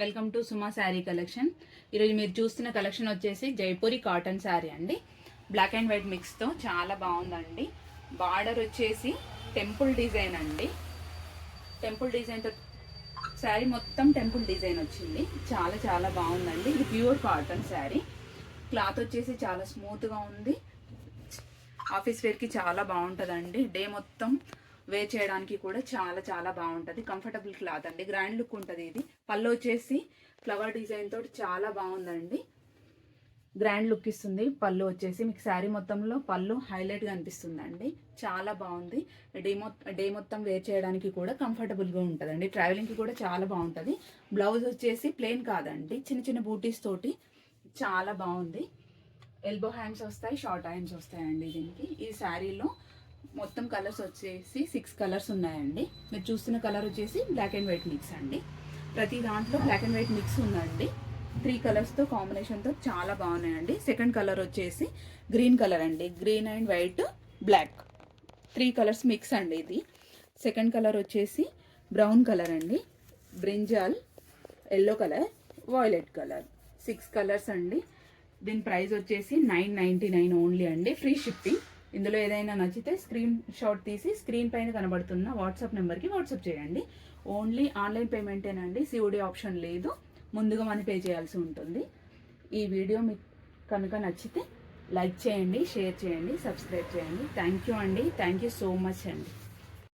Welcome to Suma sari collection ఈరోజు మీరు చూస్తున్న కలెక్షన్ వచ్చేసి జైపూరి కాటన్ శారీ అండి. బ్లాక్ అండ్ వైట్ మిక్స్తో చాలా బాగుందండి. బార్డర్ వచ్చేసి టెంపుల్ డిజైన్ అండి. టెంపుల్ డిజైన్తో శారీ మొత్తం టెంపుల్ డిజైన్ వచ్చింది. చాలా చాలా బాగుందండి. ఇది ప్యూర్ కాటన్ శారీ క్లాత్ వచ్చేసి చాలా స్మూత్గా ఉంది. ఆఫీస్ వేర్కి చాలా బాగుంటుందండి. డే మొత్తం వేర్ చేయడానికి కూడా చాలా చాలా బాగుంటుంది. కంఫర్టబుల్ క్లాత్ అండి. గ్రాండ్ లుక్ ఉంటుంది ఇది. పళ్ళు వచ్చేసి ఫ్లవర్ డిజైన్ తోటి చాలా బాగుందండి. గ్రాండ్ లుక్ ఇస్తుంది. పళ్ళు వచ్చేసి మీకు శారీ మొత్తంలో పళ్ళు హైలైట్గా అనిపిస్తుందండి. చాలా బాగుంది. డే మొత్తం డే మొత్తం వేర్ చేయడానికి కూడా కంఫర్టబుల్గా ఉంటుందండి. ట్రావెలింగ్కి కూడా చాలా బాగుంటుంది. బ్లౌజ్ వచ్చేసి ప్లెయిన్ కాదండి. చిన్న చిన్న బూటీస్ తోటి చాలా బాగుంది. ఎల్బో హ్యాండ్స్ వస్తాయి షార్ట్ హ్యాండ్స్ వస్తాయండి దీనికి. ఈ శారీలో మొత్తం కలర్స్ వచ్చేసి సిక్స్ కలర్స్ ఉన్నాయండి. మీరు చూస్తున్న కలర్ వచ్చేసి బ్లాక్ అండ్ వైట్ మిక్స్ అండి. ప్రతి దాంట్లో బ్లాక్ అండ్ వైట్ మిక్స్ ఉందండి. త్రీ కలర్స్తో కాంబినేషన్తో చాలా బాగున్నాయండి. సెకండ్ కలర్ వచ్చేసి గ్రీన్ కలర్ అండి. Green and white black three colours mix అండి ఇది. సెకండ్ కలర్ వచ్చేసి బ్రౌన్ కలర్ అండి. Brinjal yellow colour violet colour six colours అండి. దీని ప్రైస్ వచ్చేసి నైన్ నైంటీ నైన్ ఓన్లీ అండి. ఫ్రీ షిప్పింగ్ ఇందులో ఏదైనా నచ్చితే స్క్రీన్ షాట్ తీసి స్క్రీన్ పైన కనబడుతున్న వాట్సాప్ నెంబర్కి వాట్సాప్ చేయండి. ఓన్లీ ఆన్లైన్ పేమెంటేనండి. సిఓడి ఆప్షన్ లేదు. ముందుగా మనీ పే చేయాల్సి ఉంటుంది. ఈ వీడియో మీకు కనుక నచ్చితే లైక్ చేయండి షేర్ చేయండి సబ్స్క్రైబ్ చేయండి. థ్యాంక్ యూ అండి. థ్యాంక్ యూ సో మచ్ అండి.